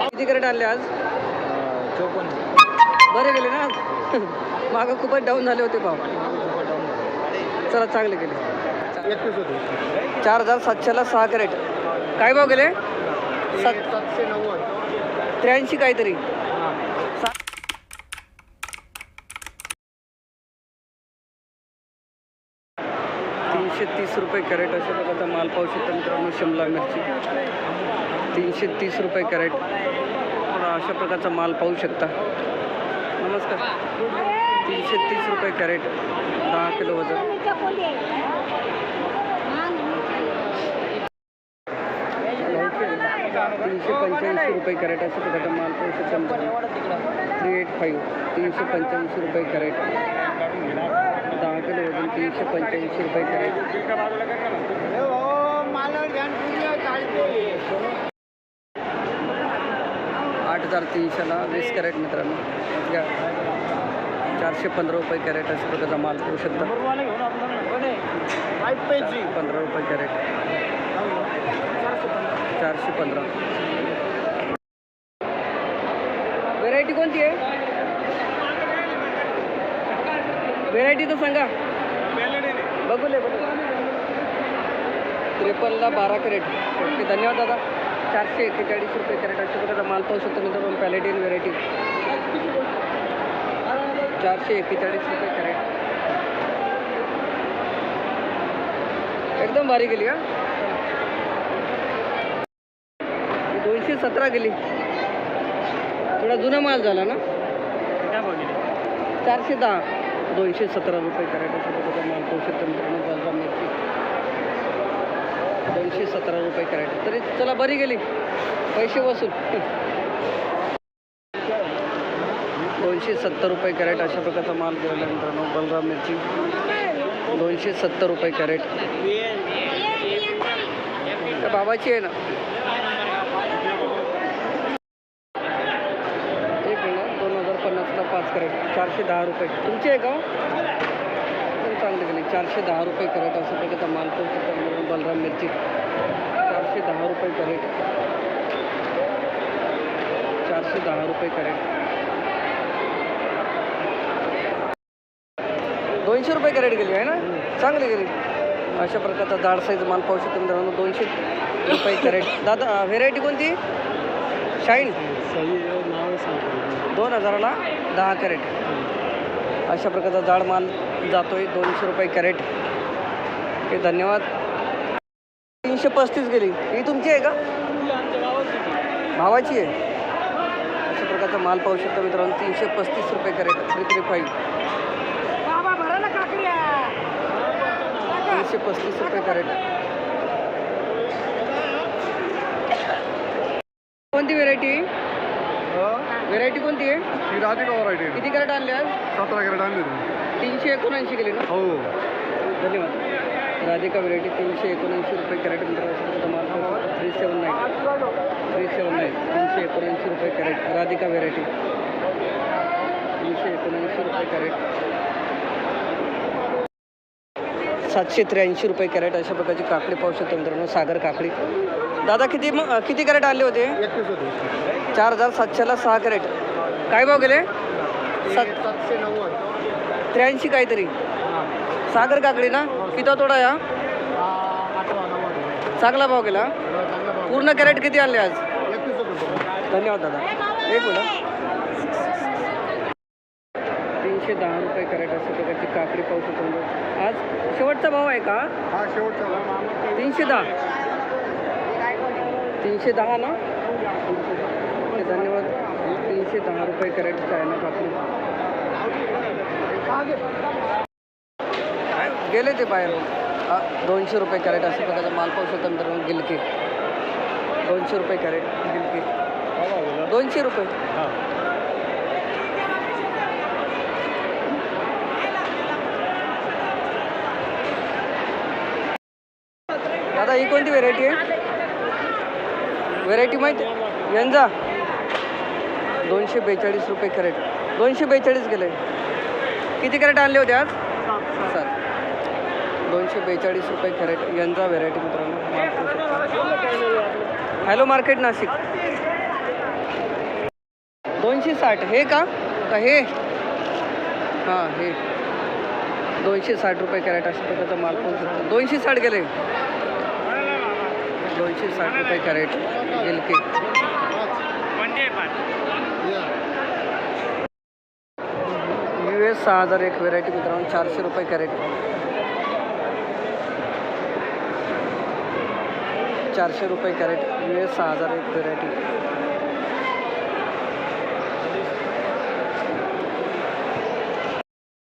किती कॅरेट आणले आज. चोपन्न बरे गेले ना? आज मागं खूपच डाऊन झाले होते भाव चला चांगले गेले. चार हजार सातशेला सहा कॅरेट काय भाव गेले? सात सातशे नव्वद त्र्याऐंशी काहीतरी तीनशे तीस रुपये कॅरेट अशा प्रकारचा माल पाहू शकता मित्रांनो शिमला मिरची. तीनशे तीस रुपये कॅरेट. अशा प्रकारचा माल पाहू शकता. नमस्कार. तीनशे तीस रुपये कॅरेट. दहा किलो वजन. तीनशे पंच्याऐंशी रुपये कॅरेट अशा प्रकारचा माल पाहू शकता थ्री एट फाईव्ह तीनशे पंच्याऐंशी रुपये कॅरेट. तीनशे पंच्याऐंशी रुपये आठ हजार तीनशेला वीस कॅरेट मित्रांनो. घ्या चारशे पंधरा रुपये कॅरेट अशा प्रकारचा माल करू शकता. पंधरा रुपये कॅरेट. चारशे पंधरा. व्हेरायटी कोणती आहे? व्हेरायटी तर सांगा. बघू ले बघू त्रेपन्नला बारा कॅरेट. ओके धन्यवाद दादा. चारशे एक्केचाळीस रुपये कॅरेट अशा माल पाहू शकतो मित्रांनो पॅलेटिन व्हेरायटी चारशे एक्केचाळीस रुपये कॅरेट. एकदम भारी गेली का दोनशे सतरा गेली. थोडा जुना माल झाला ना? चारशे दहा. दोनशे सतरा रुपये कॅरेट अशा प्रकारचा माल पाहू शकतो मित्रांनो बाजार मिरची. दोनशे सतरा रुपये कॅरेट. तरी चला बरी गेली. पैसे वसूल. दोनशे सत्तर रुपये कॅरेट अशा प्रकारचा माल गेला मित्रांनो. बलराम मिरची. दोनशे सत्तर रुपये कॅरेट. त्या बाबाची आहे ना एक मिनिट दोन हजार कॅरेट चारशे दहा रुपये. तुमची आहे का? हो? चांगली गेली चारशे दहा रुपये कॅरेट असं प्रकारचा माल पाहू शकता मित्रांनो बलराम मिरची. चारशे दहा रुपये कॅरेट चारशे दहा रुपये कॅरेट दोनशे रुपये कॅरेट गेली आहे ना? चांगली गेली. अशा प्रकारचा जाड साईज माल पाहू शकतो मित्रांनो. दोनशे रुपये कॅरेट दादा व्हेरायटी कोणती? शाईन दोन हजाराला? दहा कॅरेट. अशा प्रकारचा जाड माल जातोय दोनशे रुपये कॅरेट. ओके धन्यवाद. तीनशे पस्तीस गेली. ही तुमची आहे का? भावाची आहे. अशा प्रकारचा माल पाहू शकता मित्रांनो तीनशे पस्तीस रुपये कॅरेट थ्री थ्री फाईव्ह तीनशे पस्तीस रुपये कॅरेट. कोणती व्हेरायटी व्हेरायटी कोणती आहे? ही राधिका व्हरायटी किती कॅरेट आणले आज सतरा कॅरेट आणली तुम्ही तीनशे एकोणऐंशी गेले ना? हो. धन्यवाद. राधिका व्हेरायटी तीनशे एकोणऐंशी रुपये कॅरेट मित्रांनो. Three seven nine three seven nine तीनशे एकोणऐंशी रुपये कॅरेट. राधिका व्हेरायटी तीनशे एकोणऐंशी रुपये कॅरेट. सातशे त्र्याऐंशी रुपये कॅरेट अशा प्रकारची काकडी पाहू शकतो मित्रांनो. सागर काकडी. दादा किती म- किती कॅरेट आणले होते? एकवीस होते. चार हजार सातशेला सहा कॅरेट. काय भाव गेले? सात सातशे नव्वद त्र्याऐंशी काहीतरी. सागर काकडी ना? किती तोडा या चांगला भाव गेला. पूर्ण कॅरेट किती आणले आज? धन्यवाद दादा. एक मिनिट तीनशे दहा रुपये कॅरेट अशा प्रकारची काकडी पाहू शकतो आज शेवटचा भाव आहे का? हा शेवटचा तीनशे दहा. तीनशे दहा ना? धन्यवाद. तीनशे दहा रुपये कॅरेट चायना काकडी. गेले ते बाहेर. दोनशे रुपये कॅरेट अशा प्रकारचा माल पाहू शकतो मित्रांनो गिलके. दोनशे रुपये कॅरेट गिलके. दोनशे रुपये. दादा ही कोणती व्हेरायटी आहे? व्हेरायटी माहिती यंजा दोनशे बेचाळीस रुपये कॅरेट. दोनशे बेचाळीस गेले. किती कॅरेट आणले होते आज? सात. दोनशे बेचाळीस रुपये कॅरेट. यंदा व्हेरायटी मित्रांनो हॅलो मार्केट नाशिक. दोनशे साठ. हे का? हे? हां हे. दोनशे साठ रुपये कॅरेट अशा प्रकारचा माल पाहू शकतो. दोनशे साठ गेले. दोनशे साठ रुपये कॅरेट. गिलके यू एस सहा हजार एक व्हेरायटी मित्रांनो चारशे रुपये कॅरेट चारशे रुपये कॅरेट यू एस सहा हजार एक व्हेरायटी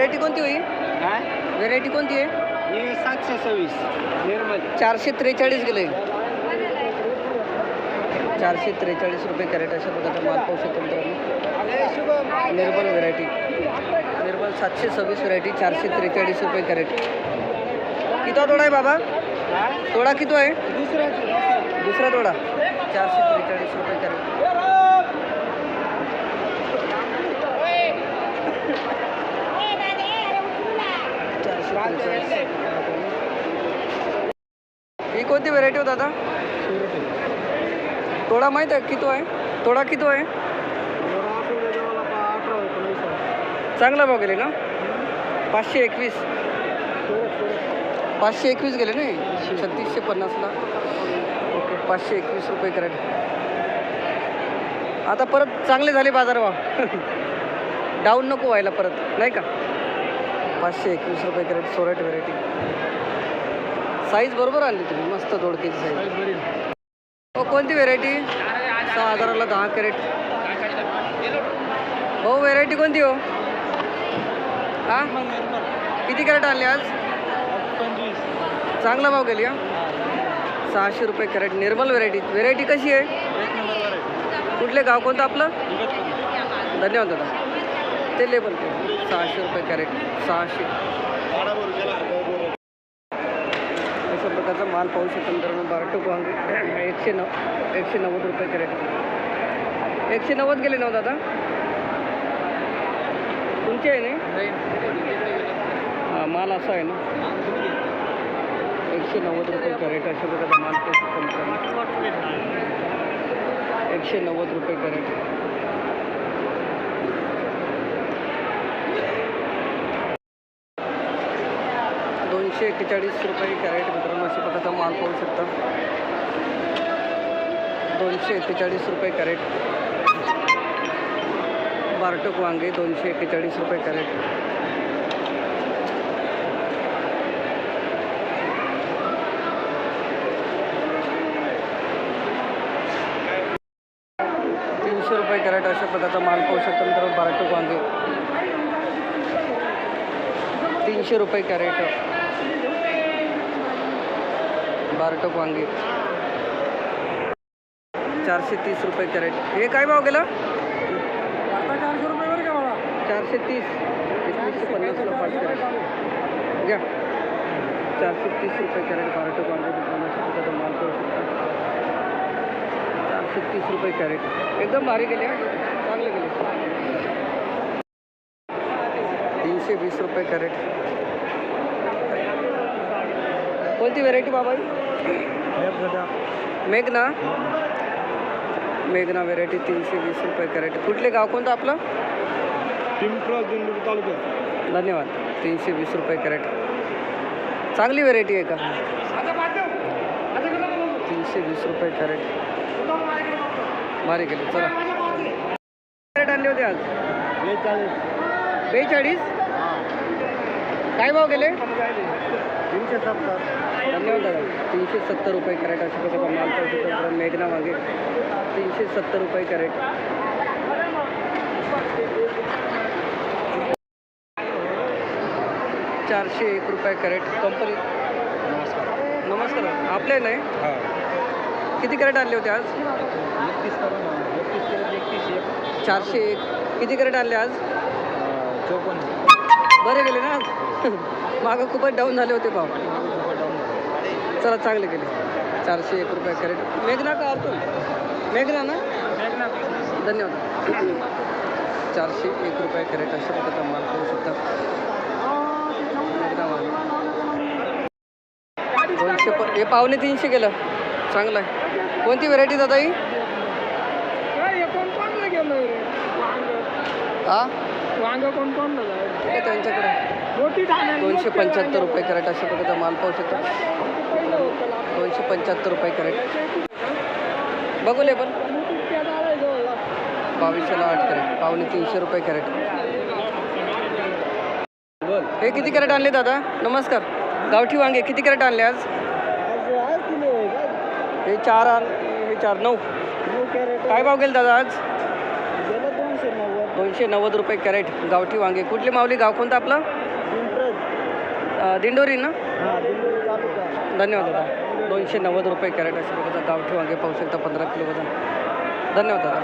व्हेरायटी कोणती होई? व्हेरायटी कोणती आहे? सातशे सव्वीस. निर्मल. चारशे त्रेचाळीस गेले चारशे त्रेचाळीस रुपये कॅरेट अशा प्रकारचा माल पाहू शकतो मित्रांनो. निर्मल व्हेरायटी निर्मल सातशे सव्वीस व्हेरायटी चारशे त्रेचाळीस रुपये कॅरेट. किती तोडा आहे बाबा? तोडा किती आहे? दुसरा दुसरा तोडा. चारशे त्रेचाळीस रुपये कॅरेट. ही कोणती व्हेरायटी हो दादा? तोडा माहीत आहे? किती आहे? तोडा किती आहे? चांगला भाव गेले ना? पाचशे एकवीस. पाचशे एकवीस गेले नाही? छत्तीसशे पन्नासला ओके पाचशे एकवीस रुपये कॅरेट आता परत चांगले झाले बाजार भाव. डाऊन नको व्हायला परत नाही का? पाचशे एकवीस रुपये कॅरेट सोरेट व्हेरायटी साईज बरोबर आणली तुम्ही मस्त दोडकेची साईज कोणती व्हेरायटी सहा हजाराला दहा कॅरेट हो व्हेरायटी कोणती हो? हा? किती कॅरेट आणले आज? चांगला भाव गेली हा? सहाशे रुपये कॅरेट निर्मल व्हेरायटी व्हेरायटी कशी आहे? कुठले गाव कोणतं आपलं? धन्यवाद दादा. ते लेबल सहाशे रुपये कॅरेट सहाशे अशा प्रकारचा माल पाहू शकतो मित्रांनो बारटोक वांगे एकशे नऊ एकशे नव्वद रुपये कॅरेट. एकशे नव्वद गेले नव्ह दादा तुमचे आहे नाही. हां माल असा आहे ना. एकशे नव्वद रुपये कॅरेट अशा प्रकारचा माल पाहू शकतो मित्रांनो एकशे नव्वद रुपये कॅरेट. एकशे एक्केचाळीस रुपये कॅरेट मित्रांनो अशा प्रकारचा माल पाहू शकता. दोनशे एक्केचाळीस रुपये कॅरेट. बारटोक वांगे दोनशे एक्केचाळीस रुपये कॅरेट. तीनशे रुपये कॅरेट अशा प्रकारचा माल पाहू शकता मित्रांनो बारटोक वांगे. तीनशे रुपये कॅरेट. बारटोक वांगे. चारशे तीस रुपये कॅरेट. हे काय भाव गेला? चारशे रुपये चारशे तीस. एकवीसशे पन्नासला पाच कॅरेट. घ्या. चारशे तीस रुपये कॅरेट बारटोक वांगे दुकानाचा माल करू शकता चारशे तीस रुपये कॅरेट. एकदम भारी गेले चांगले गेले. तीनशे वीस रुपये कॅरेट. कोणती व्हेरायटी बाबा? मेघना मेघना व्हेरायटी तीनशे वीस रुपये कॅरेट कुठले गाव कोणतं आपलं? धन्यवाद. तीनशे वीस रुपये कॅरेट चांगली व्हेरायटी आहे का? तीनशे वीस रुपये कॅरेट भारी गेले. चला. कॅरेट आणले होते आज. बेचाळीस. बेचाळीस? काय भाव गेले? तीनशे सत्तर. धन्यवाद दादा तीनशे सत्तर रुपये कॅरेट अशा प्रकारचा माल. मेघना मागे. तीनशे सत्तर रुपये कॅरेट. चारशे एक रुपये कॅरेट. कंपनी नमस्कार. नमस्कार. आपले नाही? किती कॅरेट आणले होते आज? चारशे एक. किती कॅरेट आणले आज? चौपन्न. बरे गेले ना? आज मागं खूपच डाऊन झाले होते भाव. चला चांगले गेले चारशे एक रुपये कॅरेट. मेघना का अतुल? मेघना ना? धन्यवाद. चारशे एक रुपये कॅरेट अशा प्रकारचा माल करू शकता. तीनशे प हे पावणे तीनशे गेलं चांगलं आहे. कोणती व्हेरायटी दादा ही? हा वांग कोण कोण त्यांच्याकडे. दोनशे पंच्याहत्तर रुपये कॅरेट अशा प्रकारचा माल पाहू शकता. दोनशे पंच्याहत्तर रुपये कॅरेट. बघू पण. बावीसशेला आठ कॅरेट. पावणे तीनशे रुपये कॅरेट. हे किती कॅरेट आणले दादा? नमस्कार. गावठी वांगे किती कॅरेट आणले आज? हे चार आण हे चार नऊ. काय भाव गेले दादा आज? दोनशे नव्वद रुपये कॅरेट. गावठी वांगे. कुठली माऊली? गाव कोणतं आपलं? दिंडोरी ना? धन्यवाद दादा. दोनशे नव्वद रुपये कॅरेट अशा प्रकारचा गावठी वांगे पाहू शकता पंधरा किलो वजन. धन्यवाद दादा.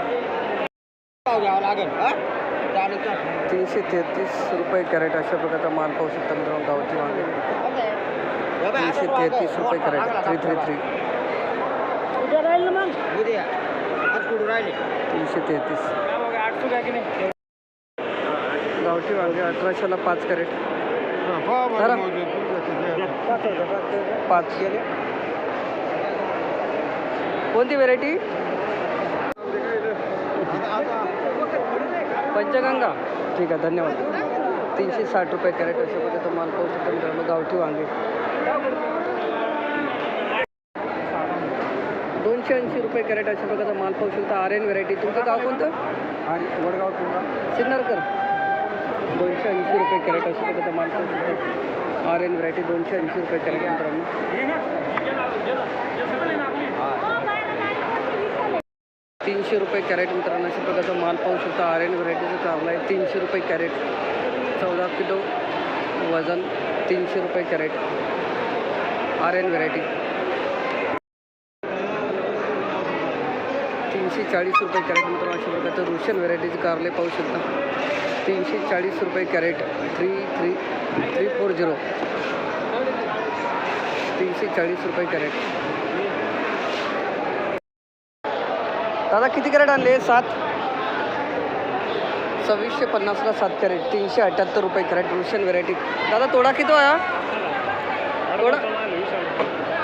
तीनशे तेहतीस रुपये कॅरेट अशा प्रकारचा माल पाहू शकता मित्रांनो गावठी वांगे. तीनशे तेहतीस रुपये कॅरेट थ्री थ्री थ्री तीनशे तेहतीस. गावठी वांगे अठराशेला पाच कॅरेट. पाच. कोणती व्हेरायटी पंचगंगा. ठीक आहे धन्यवाद. तीनशे साठ रुपये कॅरेट अशा प्रकारचा माल पाहू शकता मित्रांनो गावठी वांगे. दोनशे ऐंशी रुपये कॅरेट अशा प्रकारचा माल पाहू शकता. आर एन व्हेरायटी तुमचं गाव कोणतं? वडगाव सिन्नरकर. दोनशे ऐंशी रुपये कॅरेट अशा प्रकारचा माल पाहू शकता. आर एन व्हरायटी दोनशे ऐंशी रुपये कॅरेट मित्रांनो. तीनशे रुपये कॅरेट मित्रांनो अशा प्रकारचा माल पाहू शकता. आर एन व्हरायटीचं कारला आहे तीनशे रुपये कॅरेट. चौदा किलो वजन तीनशे रुपये कॅरेट. R N variety. तीनशे चाळीस रुपये कॅरेट मित्रांनो अशा प्रकारचं रुशन व्हरायटीचे कारले पाहू शकता. तीनशे चाळीस रुपये crate. Three three three four zero. तीनशे चाळीस रुपये कॅरेट. दादा किती कॅरेट आणले? सात? सव्वीसशे पन्नासला सात कॅरेट तीनशे अठ्ठ्याहत्तर रुपये कॅरेट रुशन व्हेरायटी दादा तोडा किती आहे हा? तोडा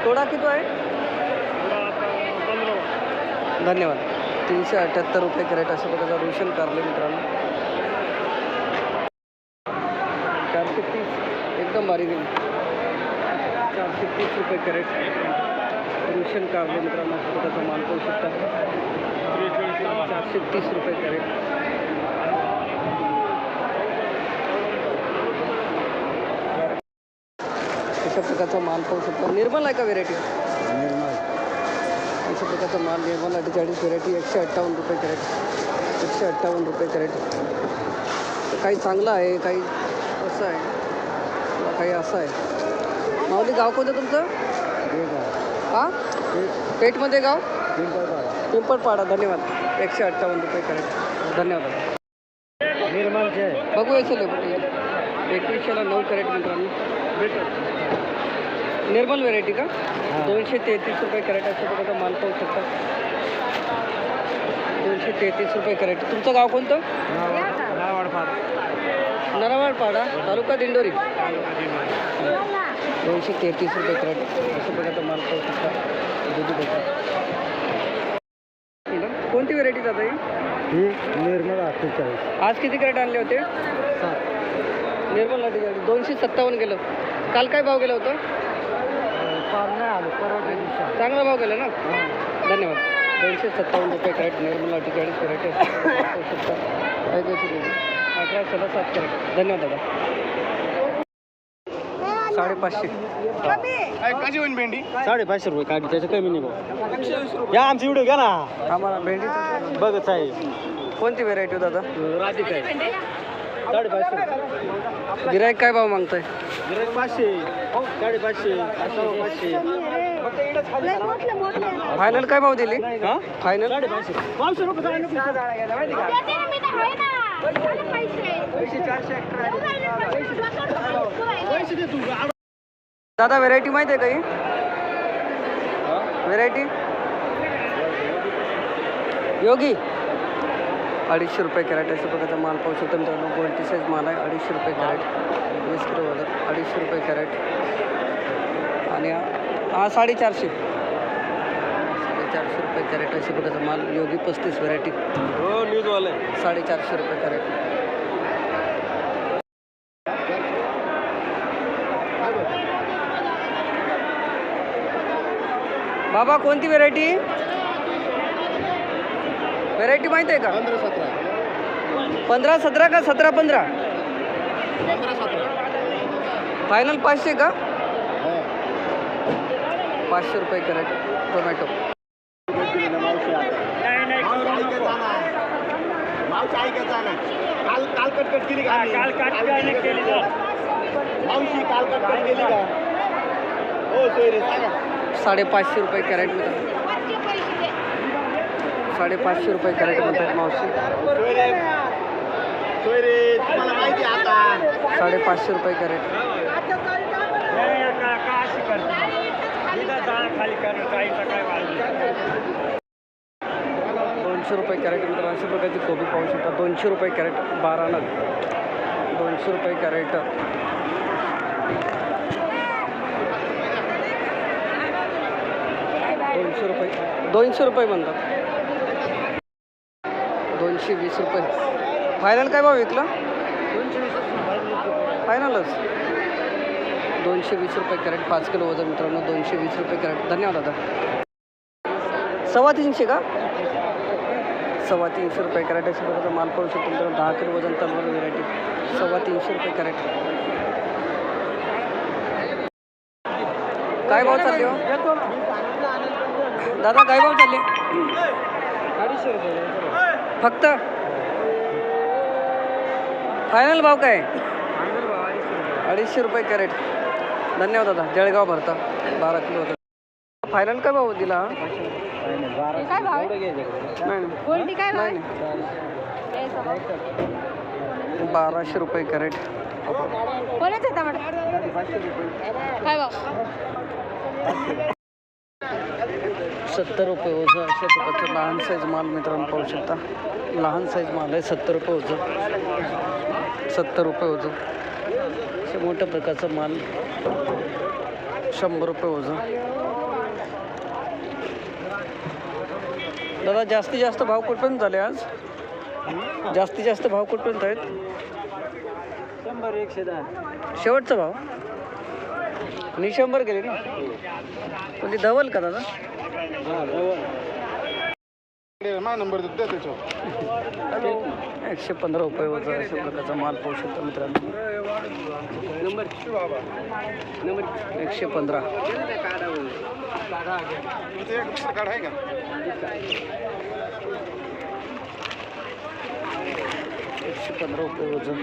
तोडा किती आहे? धन्यवाद. तीनशे अठ्ठ्याहत्तर रुपये कॅरेट अशा प्रकारचा रुशन कारले मित्रांनो. चारशे तीस. एकदम बारीक आहे चारशे तीस रुपये कॅरेट. रुशन कारले मित्रांनो प्रकारचा माल पाहू शकता. चारशे तीस रुपये कॅरेट अशा प्रकारचा माल पाहू शकता. निर्मल आहे का व्हेरायटी अशा प्रकारचा माल निर्मल अठ्ठेचाळीस व्हेरायटी एकशे अठ्ठावन्न रुपये कॅरेट एकशे अठ्ठावन्न रुपये कॅरेट तर काही चांगलं आहे काही असं आहे. काही असं आहे. माऊली गाव कोणतं तुमचं? हां? पेठमध्ये गाव? पिंपळपाडा धन्यवाद. एकशे अठ्ठावन्न रुपये कॅरेट धन्यवाद. निर्मलचे बघू असेल एकवीसशेला नऊ कॅरेट मित्रांनो. निर्मल व्हेरायटी का? दोनशे तेहतीस रुपये कॅरेट अशा प्रकारचा माल पाहू शकता. दोनशे तेहतीस रुपये कॅरेट. तुमचं गाव कोणतं? नरावाडपाडा तालुका दिंडोरी दोनशे तेहतीस रुपये कॅरेट अशा प्रकारचा माल पाहू शकता. कोणती व्हेरायटी दादा ही? ही निर्मल अठ्ठेचाळीस. आज किती कॅरेट आणले होते? निर्मल अठ्ठेचाळीस. दोनशे सत्तावन्न गेलं. काल काय भाव गेला होता? फार नाही आलो परवा चांगला भाव गेला ना? धन्यवाद. दोनशे सत्तावन्न रुपये कॅरेट निर्मल अठ्ठेचाळीस व्हेरायटी अठराशेला सात धन्यवाद दादा. साडेपाचशे. कशी होईल भेंडी? साडेपाचशे रुपये काढली त्याचं कमी नाही भाऊ. या आमची व्हिडिओ घ्या ना. आम्हाला भेंडी बघत आहे. कोणती व्हेरायटी दादा? राधिका आहे. साडेपाचशे गिरायक काय भाव मागताय? गिराईक पाचशे. साडेपाचशे. पाचशे फायनल काय भाव दिली? हा? फायनल साडेपाचशे. पाचशे रुपये. दादा व्हेरायटी माहिती आहे काही व्हेरायटी योगी. अडीचशे रुपये कॅरेट अशा प्रकारचा माल पाहू शकतो मित्रांनो. गोल्टी साईज माल आहे. अडीचशे रुपये कॅरेट. वीस किलो वजन. अडीचशे रुपये कॅरेट. आणि हा हा साडेचारशे. साडेचारशे रुपये कॅरेट अशा प्रकारचा माल योगी पस्तीस व्हरायटी हो न्यूजवाले साडेचारशे रुपये कॅरेट. बाबा कोणती व्हेरायटी व्हेरायटी माहिती आहे का? पंधरा सतरा पंधरा सतरा का सतरा पंधरा? फायनल पाचशे का? हो. पाचशे रुपये कॅरेट टोमॅटो मावशी ऐकायचा ना मावशी ऐकायचा ना काल काल कटकट केली का? काल मावशी काल कटकट केली का? हो सोयरे सांगा. साडेपाचशे रुपये कॅरेट मिळतात साडेपाचशे रुपये कॅरेट म्हणतात मावशी. तुम्हाला माहिती आता. साडेपाचशे रुपये कॅरेट. दोनशे रुपये कॅरेट मित्रांनो अशा प्रकारची कोबी पाहू शकता. दोनशे रुपये कॅरेट बारा नग दोनशे रुपये कॅरेट. दोनशे रुपये दोनशे रुपये म्हणतात. दोनशे वीस रुपये. फायनल काय भाव विकला फायनलच दोनशे वीस रुपये कॅरेट पाच किलो वजन मित्रांनो दोनशे वीस रुपये कॅरेट. धन्यवाद दादा. सव्वा तीनशे का? सव्वा तीनशे रुपये कॅरेट अशा प्रकारचा माल पडू शकतो मित्रांनो. दहा किलो वजन तलवार व्हेरायटी सव्वा तीनशे रुपये कॅरेट. काय भाव चालले हो? दादा काय भाव चालले? अडीचशे रुपये फक्त? फायनल भाव काय? अडीचशे रुपये कॅरेट. धन्यवाद दादा जळगाव भरता. बारा किलो फायनल काय भाव दिला? काय भाव आहे? नाही गोल्डी काय भाव नाही. आहे? नाही बाराशे रुपये कॅरेट. कोणाचं आहे टमाटर काय भाव? सत्तर रुपये ओझं अशा प्रकारचं लहान साईज माल मित्रांनो पाहू शकता. लहान साईज माल आहे सत्तर रुपये ओझं. सत्तर रुपये ओझं. अशा मोठ्या प्रकारचा माल शंभर रुपये ओझं. दादा जास्तीत जास्त भाव कुठपर्यंत झाले आज? जास्तीत जास्त भाव कुठपर्यंत आहेत? शंभर एकशे दहा. शेवटचा भाव? आणि शंभर गेले ना? म्हणजे धवल का दादा? माझा नंबर देतो द्या त्याच्यावर. एकशे पंधरा रुपये वजा अशा प्रकारचा माल पाहू शकतो मित्रांनो. नंबर नंबर एकशे पंधरा. तुमचं एक दुसरं कार्ड आहे का? एकशे पंधरा रुपये वजन.